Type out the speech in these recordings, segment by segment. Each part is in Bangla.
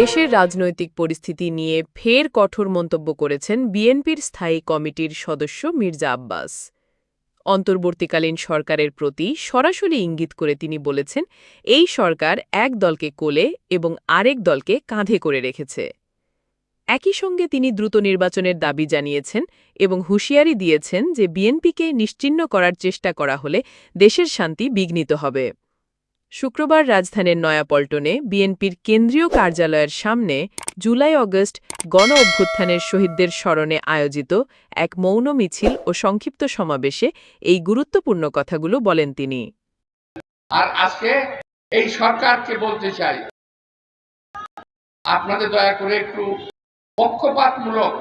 দেশের রাজনৈতিক পরিস্থিতি নিয়ে ফের কঠোর মন্তব্য করেছেন বিএনপির স্থায়ী কমিটির সদস্য মির্জা আব্বাস। অন্তর্বর্তীকালীন সরকারের প্রতি সরাসরি ইঙ্গিত করে তিনি বলেছেন, এই সরকার এক দলকে কোলে এবং আরেক দলকে কাঁধে করে রেখেছে। একই সঙ্গে তিনি দ্রুত নির্বাচনের দাবি জানিয়েছেন এবং হুঁশিয়ারি দিয়েছেন যে বিএনপিকে নিশ্চিহ্ন করার চেষ্টা করা হলে দেশের শান্তি বিঘ্নিত হবে। শুক্রবার রাজধানীর নয়াপল্টনে বিএনপির কেন্দ্রীয় কার্যালয়ের সামনে জুলাই অগস্ট গণ অভ্যুত্থানের শহীদদের স্মরণে আয়োজিত এক মৌন মিছিল ও সংক্ষিপ্ত সমাবেশে এই গুরুত্বপূর্ণ কথাগুলো বলেন তিনি। আর আজকে এই সরকারকে বলতে চাই, আপনাদের দয়া করে একটু পক্ষপাতমূলক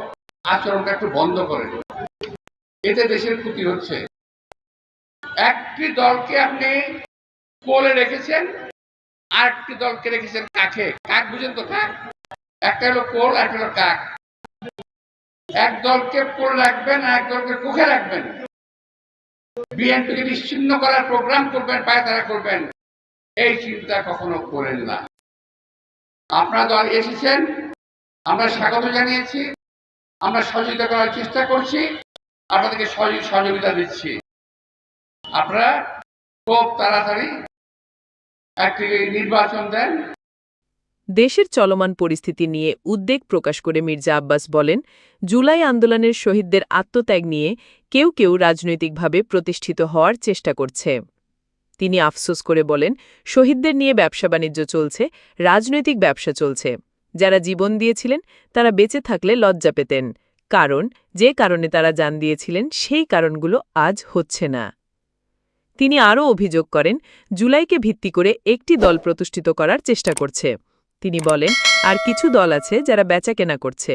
আচরণটা একটু বন্ধ করেন এতে দেশের ক্ষতি হচ্ছে। একটি দলকে আপনি কোলে রেখেছেন আর একটি দলকে রেখেছেন কাকে কাক বুঝেন তো কাক একটা হলো কোল একটা হলো কাক এক দলকে কোল রাখবেন আর এক দলকে কুখে রাখবেন। বিএনপিকে নিশ্চিন্ন করার প্রোগ্রাম করবেন পায়তারা করবেন। এই চিন্তা কখনো করেন না। আপনারা দল এসেছেন, আমরা স্বাগত জানিয়েছি, আমরা সহযোগিতা করার চেষ্টা করছি, আপনাদেরকে সহযোগী- সহযোগিতা দিচ্ছি। আপনারা খুব তাড়াতাড়ি নির্বাচন দেন। দেশের চলমান পরিস্থিতি নিয়ে উদ্বেগ প্রকাশ করে মির্জা আব্বাস বলেন, জুলাই আন্দোলনের শহীদদের আত্মত্যাগ নিয়ে কেউ কেউ রাজনৈতিকভাবে প্রতিষ্ঠিত হওয়ার চেষ্টা করছে। তিনি আফসোস করে বলেন, শহীদদের নিয়ে ব্যবসা বাণিজ্য চলছে, রাজনৈতিক ব্যবসা চলছে। যারা জীবন দিয়েছিলেন, তারা বেঁচে থাকলে লজ্জা পেতেন। কারণ, যে কারণে তারা জান দিয়েছিলেন, সেই কারণগুলো আজ হচ্ছে না। তিনি আরও অভিযোগ করেন, জুলাইকে ভিত্তি করে একটি দল প্রতিষ্ঠিত করার চেষ্টা করছে। তিনি বলেন, আর কিছু দল আছে যারা বেচাকেনা করছে।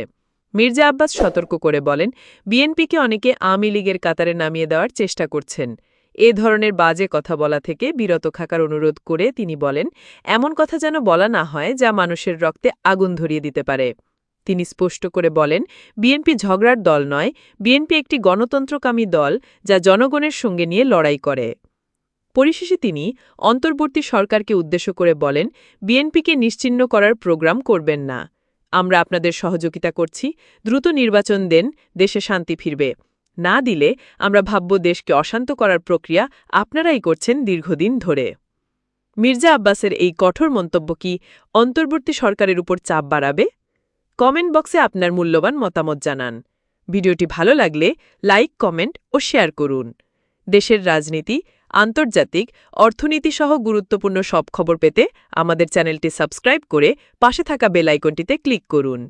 মির্জা আব্বাস সতর্ক করে বলেন, বিএনপিকে অনেকে আওয়ামী লীগের কাতারে নামিয়ে দেওয়ার চেষ্টা করছেন। এ ধরনের বাজে কথা বলা থেকে বিরত থাকার অনুরোধ করে তিনি বলেন, এমন কথা যেন বলা না হয় যা মানুষের রক্তে আগুন ধরিয়ে দিতে পারে। তিনি স্পষ্ট করে বলেন, বিএনপি ঝগড়ার দল নয়, বিএনপি একটি গণতন্ত্রকামী দল যা জনগণের সঙ্গে নিয়ে লড়াই করে। পরিশেষে তিনি অন্তর্বর্তী সরকারকে উদ্দেশ্য করে বলেন, বিএনপিকে নিশ্চিহ্ন করার প্রোগ্রাম করবেন না। আমরা আপনাদের সহযোগিতা করছি, দ্রুত নির্বাচন দেন, দেশে শান্তি ফিরবে। না দিলে আমরা ভাবব দেশকে অশান্ত করার প্রক্রিয়া আপনারাই করছেন দীর্ঘদিন ধরে। মির্জা আব্বাসের এই কঠোর মন্তব্য কি অন্তর্বর্তী সরকারের উপর চাপ বাড়াবে? কমেন্ট বক্সে আপনার মূল্যবান মতামত জানান। ভিডিওটি ভালো লাগলে লাইক, কমেন্ট ও শেয়ার করুন। দেশের রাজনীতি, আন্তর্জাতিক অর্থনীতি সহ গুরুত্বপূর্ণ সব খবর পেতে আমাদের চ্যানেলটি সাবস্ক্রাইব করে পাশে থাকা বেল আইকনটিতে ক্লিক করুন।